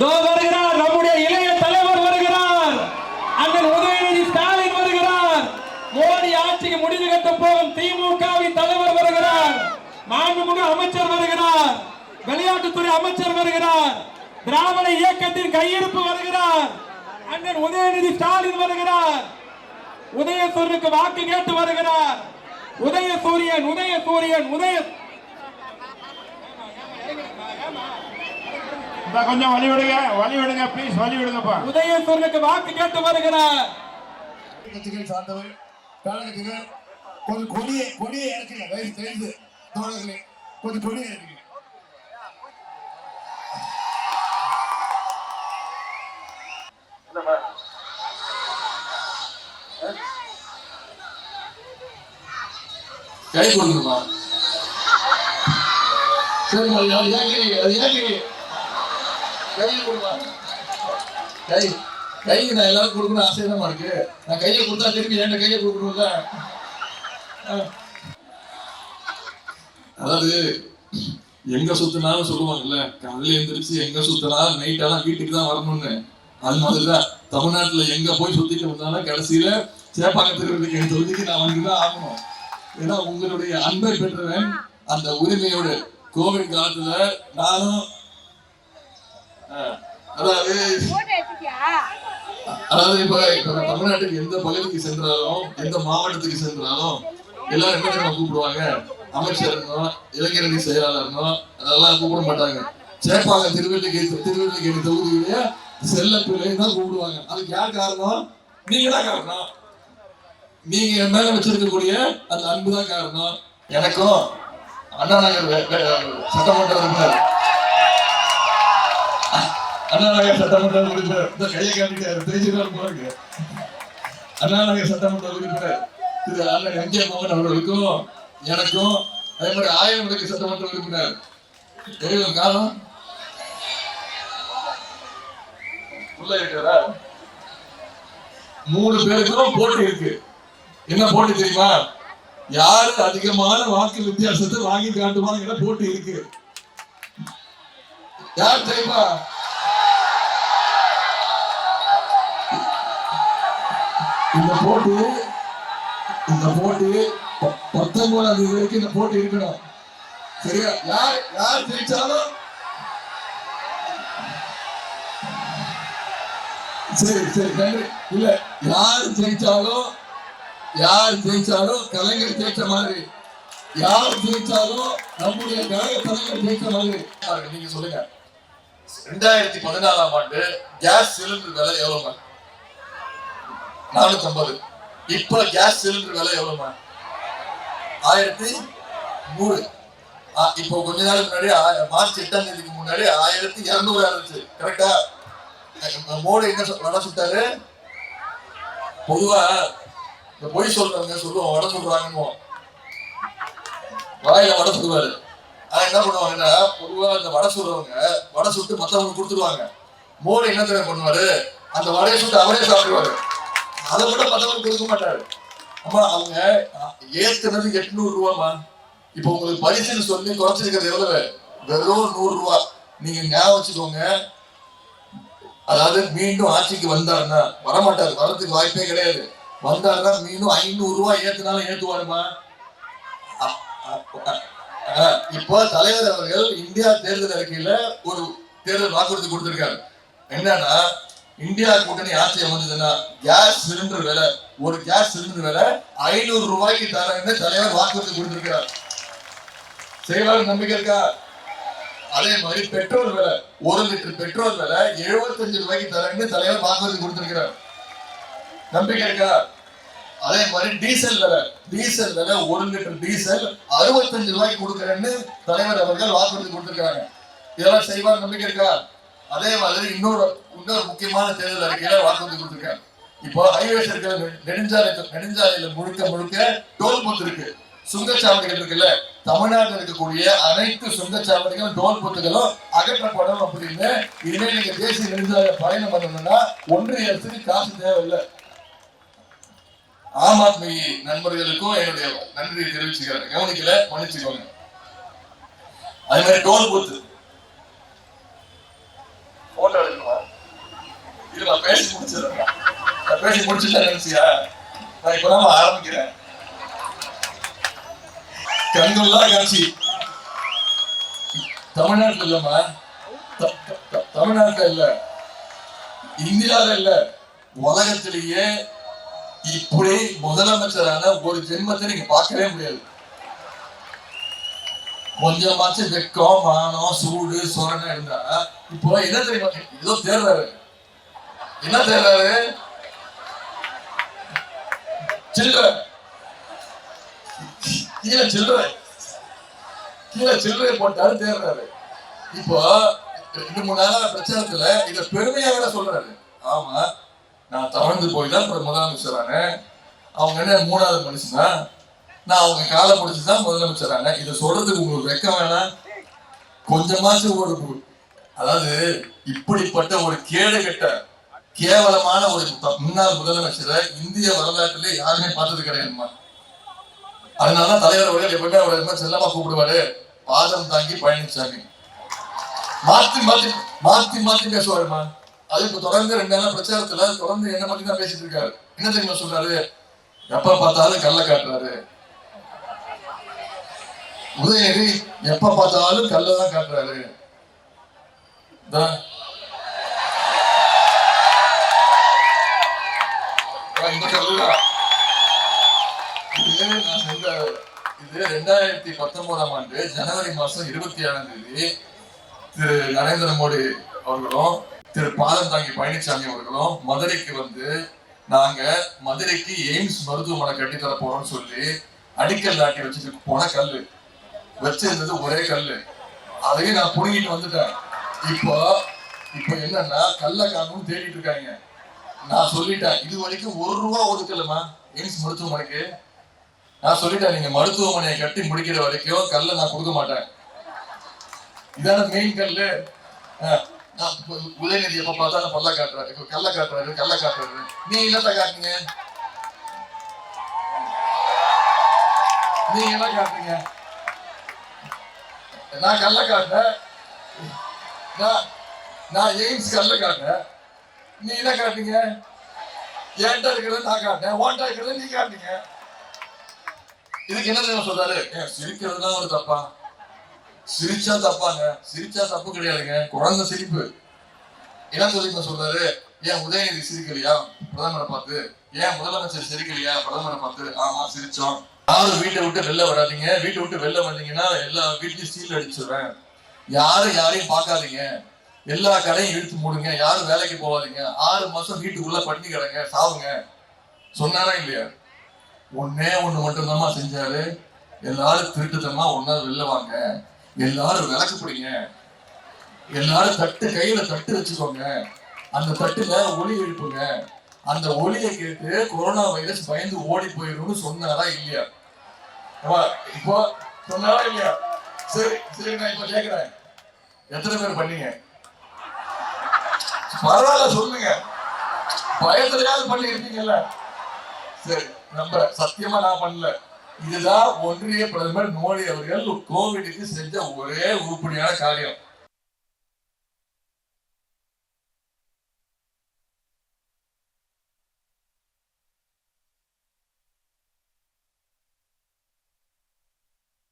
தோ வருகிறார் நம்முடைய இளைய தலைவர் வருகிறார். அண்ணன் உதயநிதி ஸ்டாலின் வருகிறார். மோடி ஆட்சிக்கு முடிவு கட்ட போகும் திமுகவின் தலைவர் வருகிறார். மாண்புமிகு அமைச்சர் வருகிறார். விளையாட்டுத்துறை அமைச்சர் வருகிறார். திராவிட இயக்கத்தின் கையிருப்பு வருகிறார். அண்ணன் உதயநிதி ஸ்டாலின் வருகிறார். உதயசூரியனுக்கு வாக்கு கேட்டு வருகிறார். உதயசூரியன் உதயசூரியன் உதய கொஞ்சம் வழி விடுங்க வழி விடுங்க ப்ளீஸ் வழி விடுங்கப்பா உதயசூரியனுக்கு வாக்கு கேட்டு வருகிறார். கட்சிகள் சார்ந்தவர் கழகத்துக்கு கொஞ்சம் கொடியை கொடியை இறக்குங்க. தயவு செய்து தோழர்களே கொஞ்சம் கொடியை இறக்குங்க. கை கொடுக்கணுமா சரி அது அது ஏன் அது ஏன் கை கொடுமா. கை கைக்கு நான் எல்லாரும் கொடுக்கணும் ஆசையமா இருக்கு? நான் கையை கொடுத்தா திருப்பி என்கிட்ட கையை கொடுக்கணும்ல? அதாவது எங்க சுத்தினாலும் சொல்லுவாங்கல்ல காலையில எந்திரிச்சு எங்க சுத்தினாலும் நைட்டெல்லாம் வீட்டுக்கு தான் வரணும்னு. அது மாதிரிதான் தமிழ்நாட்டுல எங்க போய் சுத்திட்டு வந்தாலும் கடைசியில சேப்பாக்கத்தில் இருக்க என் தொகுதிக்கு நான் வந்துதான் ஆகணும். ஏன்னா உங்களுடைய அன்பை பெற்றவன் அந்த உரிமையோடு கோவிட் காலத்துல நானும் அதாவது அதாவது இப்ப தமிழ்நாட்டுக்கு எந்த பகுதிக்கு சென்றாலும் எந்த மாவட்டத்துக்கு சென்றாலும் எல்லாரும் என்ன தெரியுமா கூப்பிடுவாங்க? அமைச்சர்னோ இளைஞரணி செயலாளர்னோ அதெல்லாம் கூப்பிட மாட்டாங்க. சேப்பாங்க திருவள்ளிக்கேணி திருவள்ளிக்கேணி தொகுதியுடைய செல்ல பிள்ளை தான் கூப்பிடுவாங்க. அதுக்கு யார் காரணம்? நீங்க தான் காரணம். நீங்க மேல வச்சிருக்கக்கூடிய அந்த அன்பு தான் காரணம். எனக்கும் அண்ணா நகர் வே- வே- சட்டமன்ற உறுப்பினர் அண்ணாநகர் சட்டமன்ற உறுப்பினர். இந்த கையை காட்டிட்டாரு தெரிஞ்சுக்கலாம் போறாங்க. அண்ணாநகர் சட்டமன்ற உறுப்பினர் திரு அண்ணன் எம் மோகன் அவர்களுக்கும் எனக்கும் அதே மாதிரி ஆயிரம் விளக்கு சட்டமன்ற உறுப்பினர். தெரியும் காலம்? உள்ள இருக்கிறா மூணு பேருக்கும் போட்டி இருக்கு. என்ன போட்டி தெரியுமா? யாரு அதிகமான வாக்கு வித்தியாசத்தை வாங்கி காட்டுவாங்கிற போட்டி இருக்கு. யார் தெரியுமா இந்த போட்டி இந்த போட்டி ப- பத்தொன்பதாம் தேதி வரைக்கும் இந்த போட்டி இருக்கணும். சரியா? யார் யார் ஜெயிச்சாலும்? சரி சரி நன்றி. இல்ல யார் ஜெயிச்சாலும் யார் ஜெயிச்சாலும் கலைஞர் ஜெயிச்ச மாதிரி. யார் ஜெயிச்சாலும் நம்முடைய கழக தலைவர் ஜெயிச்ச மாதிரி. நீங்க சொல்லுங்க. ரெண்டாயிரத்தி பதினாலாம் ஆண்டு கேஸ் சிலிண்டர் விலை எவ்வளவு? நானூத்தி ஐம்பது இப்ப கேஸ் சிலிண்டர் விலை எவ்வளவுமா ஆயிரத்தி நூறு. இப்போ கொஞ்ச நாளுக்கு முன்னாடி மார்ச் எட்டாம் தேதிக்கு முன்னாடி ஆயிரத்தி இருநூறு இருந்துச்சு கரெக்டா மோடி என்ன வட வடை சுட்டாரு பொதுவா இந்த பொய் சொல்றவங்க சொல்லுவோம் வடை சொல்றாங்கன்னு வாயில வடை சுடுவாரு ஆனா என்ன பண்ணுவாங்கன்னா பொதுவா இந்த வடை சுடுறவங்க வடை சுட்டு மத்தவங்க கொடுத்துருவாங்க. மோடி என்ன தெரியும் பண்ணுவாரு? அந்த வடையை சுட்டு அவரே சாப்பிடுவாரு. அதை விட மத்தவங்க கொடுக்க மாட்டாரு அம்மா அவங்க ஏற்கனவே எட்நூறு ரூபாமா இப்போ உங்களுக்கு பரிசுன்னு சொல்லி குறைச்சிருக்கிறது எவ்வளவு? வெறும் நூறு ரூபா. நீங்க ஞாபகம் வச்சுக்கோங்க. அதாவது மீண்டும் ஆட்சிக்கு வந்தாருன்னா வரமாட்டாரு. வரதுக்கு வாய்ப்பே கிடையாது. வந்தாருன்னா மீண்டும் ஐநூறு ரூபாய் ஏத்துனாலும் ஏத்துவாருமா? இப்போ தலைவர் அவர்கள் இந்தியா தேர்தல் அறிக்கையில ஒரு தேர்தல் வாக்குறுதி கொடுத்திருக்காரு. என்னன்னா இந்தியா கூட்டணி ஆட்சி அமைஞ்சதுன்னா கேஸ் சிலிண்டர் விலை ஒரு கேஸ் சிலிண்டர் விலை ஐநூறு ரூபாய்க்கு தரேன்னு தலைவர் வாக்குறுதி கொடுத்திருக்கிறார். செயலாளர் நம்பிக்கை இருக்கா? அதே மாதிரி பெட்ரோல் விலை ஒரு லிட்டர் பெட்ரோல் விலை 75 ரூபாய்க்கு தரேன்னு தலைவர் வாக்குறுதி கொடுத்திருக்கிறார். நம்பிக்கை இருக்கா? அதே மாதிரி டீசல் விலை டீசல் விலை ஒரு லிட்டர் டீசல் 65 ரூபாய்க்கு கொடுக்குறேன்னு தலைவர் அவர்கள் வாக்குறுதி கொடுத்திருக்கிறாங்க. இதெல்லாம் செய்வார் நம்பிக்கை இருக்கா? அதே மாதிரி இன்னொரு இன்னொரு முக்கியமான தேர்தல் அறிக்கையில வாக்குறுதி கொடுத்துருக்கேன். இப்போ ஹைவேஸ் இருக்கிற நெடுஞ்சாலை நெடுஞ்சாலையில முழுக்க முழுக்க டோல் பூத் இருக்கு. சுங்கச்சாவடிகள் இருக்குல்ல தமிழ்நாட்டில் இருக்கக்கூடிய அனைத்து சுங்கச்சாவடிகளும் டோல் பூத்துகளும் அகற்றப்படும் அப்படின்னு இனிமேல் நீங்க தேசிய நெடுஞ்சாலை பயணம் பண்ணணும்னா ஒன்றிய அரசுக்கு காசு தேவையில்லை. ஆம் ஆத்மி நண்பர்களுக்கும் என்னுடைய நன்றியை தெரிவிச்சுக்கிறேன். கவனிக்கல மன்னிச்சுக்கோங்க. அது மாதிரி டோல் பூத்து. போட்டோ எடுக்கணும். இது நான் பேசி முடிச்சிடுறேன். நான் பேசி முடிச்சுட்டேன் நினைச்சியா? நான் இப்பதான் ஆரம்பிக்கிறேன். கண்கொள்ளா காட்சி. தமிழ்நாட்டுல இல்லம்மா. த- தமிழ்நாட்டுல இல்ல. இந்தியால இல்ல. உலகத்திலேயே இப்படி முதலமைச்சரான ஒரு ஜென்மத்தை நீங்க பார்க்கவே முடியாது. கொஞ்சமாச்சும் வெக்கம் மானம் சூடு சொரணை இருந்தா இப்போ என்ன தெரியுமா ஏதோ தேர்றாரு என்ன தேர்றாரு சில்லற. கீழே சில்லற. கீழே சில்லறை போட்டாரு தேர்றாரு இப்போ ரெண்டு மூணு நாளா பிரச்சாரத்துல இத பெருமையா வேற சொல்றாரு. ஆமா நான் தவழ்ந்து போய் தான் அப்புறம் முதலமைச்சரான அவங்க என்ன மூணாவது மனுஷனா? நான் அவங்க காலை பிடிச்சி தான் முதலமைச்சரான இதை சொல்றதுக்கு உங்களுக்கு வெக்கம் வேணாம். கொஞ்சமாச்சும் ஒரு அதாவது இப்படிப்பட்ட ஒரு கேடு கெட்ட கேவலமான ஒரு முன்னாள் முதலமைச்சரை இந்திய வரலாற்றிலே யாருமே பார்த்தது கிடையாதுமா அதனாலதான் தலைவர் அவர்கள் எப்பவுமே அவர் செல்லமா கூப்பிடுவாரு. பாதம் தாங்கி பழனிசாமி. மாத்தி மாத்தி மாத்தி மாத்தி பேசுவாருமா அது இப்ப தொடர்ந்து ரெண்டு நாள் பிரச்சாரத்துல தொடர்ந்து என்ன மட்டும் தான் பேசிட்டு இருக்காரு. என்ன தெரியுமா சொல்றாரு? எப்ப பார்த்தாலும் கள்ள காட்டுறாரு. உதயநிதி எப்ப பார்த்தாலும் கல்ல தான் காட்டுறாரு. Да. இந்த இது நான் சொல்ற இது ரெண்டாயிரத்தி பத்தொன்பதாம் ஆண்டு ஜனவரி மாசம் இருபத்தி ஏழாம் தேதி திரு நரேந்திர மோடி அவர்களும் திரு பாதம் தாங்கி பழனிசாமி அவர்களும் மதுரைக்கு வந்து நாங்க மதுரைக்கு எய்ம்ஸ் மருத்துவமனை கட்டித்தர தர போறோம்னு சொல்லி அடிக்கல் நாட்டி வச்சுட்டு போன கல் வச்சிருந்தது ஒரே கல் அதையும் நான் புடுங்கிட்டு வந்துட்டேன். இப்போ இப்போ என்னன்னா கள்ளக்காரனும் காணும்னு தேடிட்டு இருக்காங்க. நான் சொல்லிட்டேன் இது வரைக்கும் ஒரு ரூபா ஒதுக்கலமா எய்ம்ஸ் மருத்துவமனைக்கு? நான் சொல்லிட்டேன் நீங்க மருத்துவமனையை கட்டி முடிக்கிற வரைக்கும் கல்ல நான் கொடுக்க மாட்டேன். இதான மெயின் கல்லு. நான் உதயநிதி எப்ப பார்த்தா பல்ல காட்டுறாரு. இப்போ கல்ல காட்டுறாரு கல்ல காட்டுறாரு. நீ என்னத்த காட்டுங்க நீ என்ன காட்டுறீங்க? நான் கல்ல காட்டுறேன் நான் நான் எய்ம்ஸ் கல்ல காட்டேன் நீ என்ன காட்டுங்க என்கிட்ட இருக்கிறத நான் காட்டுறேன். ஓண்டா இருக்கிறத நீ காட்டுங்க இதுக்கு என்ன தெரியுமா சொல்றாரு? ஏன் சிரிக்கிறதுலாம் ஒரு தப்பா? சிரிச்சா தப்பாங்க. சிரிச்சா தப்பு கிடையாதுங்க. குழந்தை சிரிப்பு. என்ன தெரியுமா சொல்றாரு? ஏன் உதயநிதி சிரிக்கலையா? பிரதமரை பார்த்து. ஏன் முதலமைச்சர் சிரிக்கலையா? பிரதமரை பார்த்து. ஆமா சிரிச்சோம். யாரும் வீட்டை விட்டு வெளில வராதீங்க. வீட்டை விட்டு வெளில வந்தீங்கன்னா எல்லா வீட்லயும் சீல் அடிச்சிடுறேன் யாரும் யாரையும் பார்க்காதீங்க. எல்லா கடையும் இழுத்து மூடுங்க. யாரும் வேலைக்கு போகாதீங்க. ஆறு மாசம் வீட்டுக்குள்ள பட்டி கிடங்க. சாவுங்க. சொன்னாரா இல்லையா? ஒன்னே ஒண்ணு மட்டும்தாம்மா செஞ்சாரு. எல்லாரும் திருட்டுத்தனமா ஒன்னா வெளில வாங்க. எல்லாரும் விளக்கு பிடிங்க. எல்லாரும் தட்டு கையில தட்டு வச்சுக்கோங்க. அந்த தட்டுல ஒளி எழுப்புங்க. அந்த ஒளியை கேட்டு கொரோனா வைரஸ் பயந்து ஓடி போயிடும்னு சொன்னாரா இல்லையா? இப்போ சொன்னாரா இல்லையா? சரி சரி நான் இப்ப கேக்குறேன். எத்தனை பேர் பண்ணீங்க? பரவாயில்ல சொல்லுங்க. பயத்துலயாவது பண்ணிருக்கீங்கல்ல சரி நம்ம சத்தியமா நான் பண்ணல. இதுதான் ஒன்றிய பிரதமர் மோடி அவர்கள் கோவிடுக்கு செஞ்ச ஒரே உருப்படியான காரியம்.